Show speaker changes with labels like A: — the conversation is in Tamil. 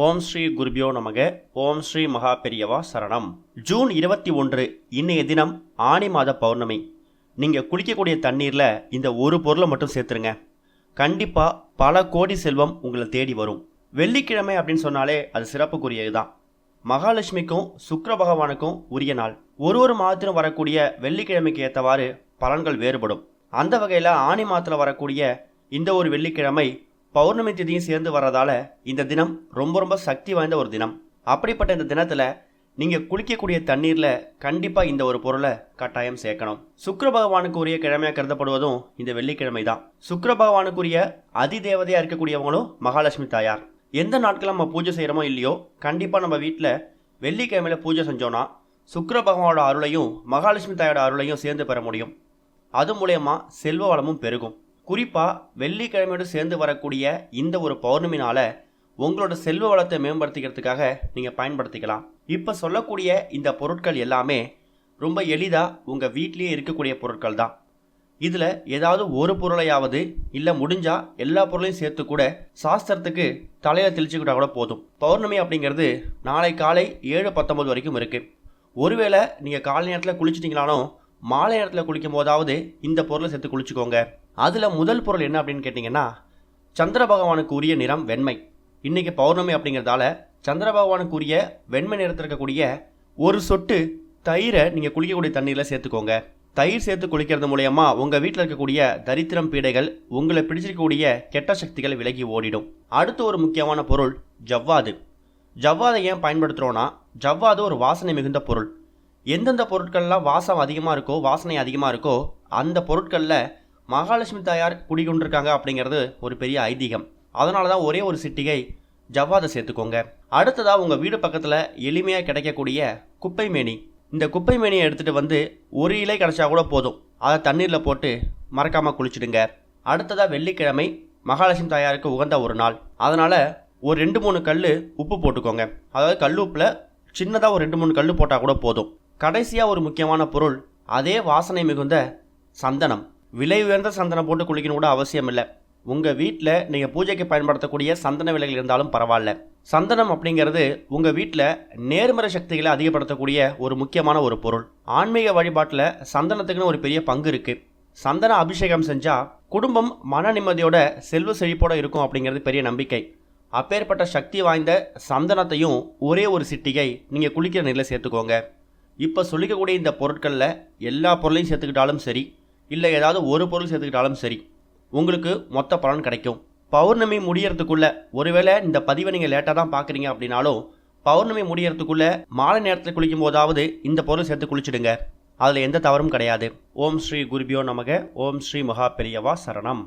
A: ஓம் ஸ்ரீ குருபியோ நமக. ஓம் ஸ்ரீ மகா பெரியவா சரணம். ஜூன் இருபத்தி ஒன்று இன்னைய தினம் ஆனி மாத பௌர்ணமி. நீங்கள் குளிக்கக்கூடிய தண்ணீரில் இந்த ஒரு பொருளை மட்டும் சேர்த்துருங்க. கண்டிப்பாக பல கோடி செல்வம் உங்களை தேடி வரும். வெள்ளிக்கிழமை அப்படின்னு சொன்னாலே அது சிறப்புக்குரியது தான் மகாலட்சுமிக்கும் சுக்கர பகவானுக்கும் உரிய நாள். ஒரு ஒரு மாதத்திலும் வரக்கூடிய வெள்ளிக்கிழமைக்கு ஏற்றவாறு பலன்கள் வேறுபடும். அந்த வகையில் ஆனி மாதத்தில் வரக்கூடிய இந்த ஒரு வெள்ளிக்கிழமை பௌர்ணமி திதியும் சேர்ந்து வர்றதால இந்த தினம் ரொம்ப ரொம்ப சக்தி வாய்ந்த ஒரு தினம். அப்படிப்பட்ட இந்த தினத்தில் நீங்கள் குளிக்கக்கூடிய தண்ணீரில் கண்டிப்பாக இந்த ஒரு பொருளை கட்டாயம் சேர்க்கணும். சுக்கர பகவானுக்கு உரிய கிழமையாக கருதப்படுவதும் இந்த வெள்ளிக்கிழமை தான். சுக்கர பகவானுக்குரிய அதிதேவதையாக இருக்கக்கூடியவங்களும் மகாலட்சுமி தாயார். எந்த நாட்கள் நம்ம பூஜை செய்கிறோமோ இல்லையோ கண்டிப்பாக நம்ம வீட்டில் வெள்ளிக்கிழமையில் பூஜை செஞ்சோன்னா சுக்கர பகவானோட அருளையும் மகாலட்சுமி தாயோட அருளையும் சேர்ந்து பெற முடியும். அது மூலயமா செல்வ வளமும் பெருகும். குறிப்பாக வெள்ளிக்கிழமையோடு சேர்ந்து வரக்கூடிய இந்த ஒரு பௌர்ணமினால் உங்களோட செல்வ வளத்தை மேம்படுத்திக்கிறதுக்காக நீங்கள் பயன்படுத்திக்கலாம். இப்போ சொல்லக்கூடிய இந்த பொருட்கள் எல்லாமே ரொம்ப எளிதாக உங்கள் வீட்லேயே இருக்கக்கூடிய பொருட்கள் தான். இதில் ஏதாவது ஒரு பொருளையாவது இல்லை முடிஞ்சால் எல்லா பொருளையும் சேர்த்து கூட சாஸ்திரத்துக்கு தலையில் தெளிச்சுக்கிட்டா கூட போதும். பௌர்ணமி அப்படிங்கிறது நாளை காலை ஏழு பத்தொம்பது வரைக்கும் இருக்குது ஒருவேளை நீங்கள் காலை நேரத்தில் குளிச்சிட்டிங்களானோ மாலை நேரத்தில் குளிக்கும் போதாவது இந்த பொருளை சேர்த்து குளிச்சுக்கோங்க. அதில் முதல் பொருள் என்ன அப்படின்னு கேட்டிங்கன்னா சந்திர பகவானுக்கு உரிய நிறம் வெண்மை. இன்னைக்கு பௌர்ணமி அப்படிங்கிறதால சந்திர பகவானுக்கு உரிய வெண்மை நிறத்தில் இருக்கக்கூடிய ஒரு சொட்டு தயிரை நீங்கள் குளிக்கக்கூடிய தண்ணீரில் சேர்த்துக்கோங்க. தயிர் சேர்த்து குளிக்கிறது மூலயமா உங்கள் வீட்டில் இருக்கக்கூடிய தரித்திரம் பீடைகள் உங்களை பிடிச்சிருக்கக்கூடிய கெட்ட சக்திகள் விலகி ஓடிடும். அடுத்து ஒரு முக்கியமான பொருள் ஜவ்வாது. ஜவ்வாதை ஏன் பயன்படுத்துகிறோன்னா ஜவ்வாது ஒரு வாசனை மிகுந்த பொருள். எந்தெந்த பொருட்கள்லாம் வாசம் அதிகமாக இருக்கோ வாசனை அதிகமாக இருக்கோ அந்த பொருட்களில் மகாலட்சுமி தாயார் குடிகொண்டிருக்காங்க அப்படிங்கிறது ஒரு பெரிய ஐதீகம். அதனால தான் ஒரே ஒரு சிட்டிகை ஜவ்வாதை சேர்த்துக்கோங்க. அடுத்ததாக உங்கள் வீடு பக்கத்தில் எளிமையாக கிடைக்கக்கூடிய குப்பை மேனி. இந்த குப்பை மேனியை எடுத்துகிட்டு வந்து ஒரு இலை கிடச்சா கூட போதும். அதை தண்ணீரில் போட்டு மறக்காமல் குளிச்சிடுங்க. அடுத்ததாக வெள்ளிக்கிழமை மகாலட்சுமி தாயாருக்கு உகந்த ஒரு நாள். அதனால் ஒரு ரெண்டு மூணு கல் உப்பு போட்டுக்கோங்க. அதாவது கல் உப்பில் சின்னதாக ஒரு ரெண்டு மூணு கல் போட்டால் கூட போதும். கடைசியாக ஒரு முக்கியமான பொருள் அதே வாசனை மிகுந்த சந்தனம். விலை உயர்ந்த சந்தனம் போட்டு குளிக்கணும் கூட அவசியம் இல்லை. உங்கள் வீட்டில் நீங்கள் பூஜைக்கு பயன்படுத்தக்கூடிய சந்தன விலைகள் இருந்தாலும் பரவாயில்ல. சந்தனம் அப்படிங்கிறது உங்கள் வீட்டில் நேர்மறை சக்திகளை அதிகப்படுத்தக்கூடிய ஒரு முக்கியமான ஒரு பொருள். ஆன்மீக வழிபாட்டில் சந்தனத்துக்குன்னு ஒரு பெரிய பங்கு இருக்குது சந்தன அபிஷேகம் செஞ்சால் குடும்பம் மன நிம்மதியோட செல்வ செழிப்போடு இருக்கும் அப்படிங்கிறது பெரிய நம்பிக்கை. அப்பேற்பட்ட சக்தி வாய்ந்த சந்தனத்தையும் ஒரே ஒரு சிட்டிகை நீங்கள் குளிக்கிற நீரில் சேர்த்துக்கோங்க. இப்போ சொல்லிக்கக்கூடிய இந்த பொருட்களில் எல்லா பொருளையும் சேர்த்துக்கிட்டாலும் சரி இல்லை ஏதாவது ஒரு பொருள் சேர்த்துக்கிட்டாலும் சரி உங்களுக்கு மொத்த பலன் கிடைக்கும். பௌர்ணமி முடியறதுக்குள்ளே ஒருவேளை இந்த பதிவை நீங்கள் லேட்டாக தான் பார்க்குறீங்க அப்படின்னாலும் பௌர்ணமி முடியறதுக்குள்ளே மாலை நேரத்தில் குளிக்கும் போதாவது இந்த பொருள் சேர்த்து குளிச்சிடுங்க. அதில் எந்த தவறும் கிடையாது. ஓம் ஸ்ரீ குருபியோ நமக. ஓம் ஸ்ரீ மகா பெரியவா சரணம்.